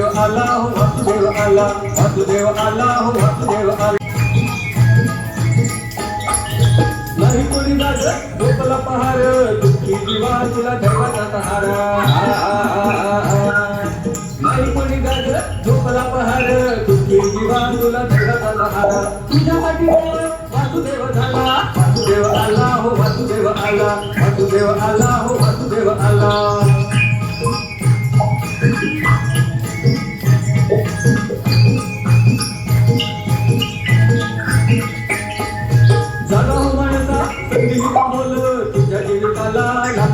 देव अल्लाह वासुदेव अल्लाह वासुदेव अल्लाह वासुदेव अल्लाह नाही कोणी गाज झोपला पहार दुःखी जीवा तुला देवाचा सहारा नाही कोणी गाज झोपला पहार दुःखी जीवा तुला देवाचा सहारा तुझ्यासाठी वासुदेव झाला वासुदेव अल्लाह वासुदेव अल्लाह वासुदेव अल्लाह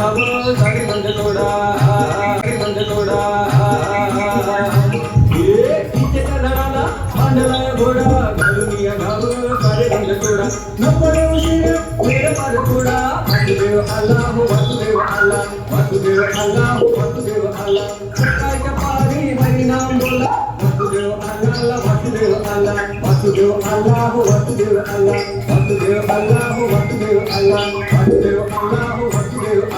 కబురు తడి బండి కూడా తడి బండి కూడా పండుగ కూడా కలుగియ కబురు తడి బండి కూడా నప్పుడు వేరపాడు కూడా వందేవ అల్లాహు వందేవ అల్లా వందేవ అల్లాహు వందేవ అల్లా చక్కాయ పారి మరినాం బోలా వందేవ అల్లా వందేవ అల్లా వందేవ అల్లాహు వందేవ అల్లా వందేవ అల్లాహు వందేవ అల్లా వందేవ అల్లా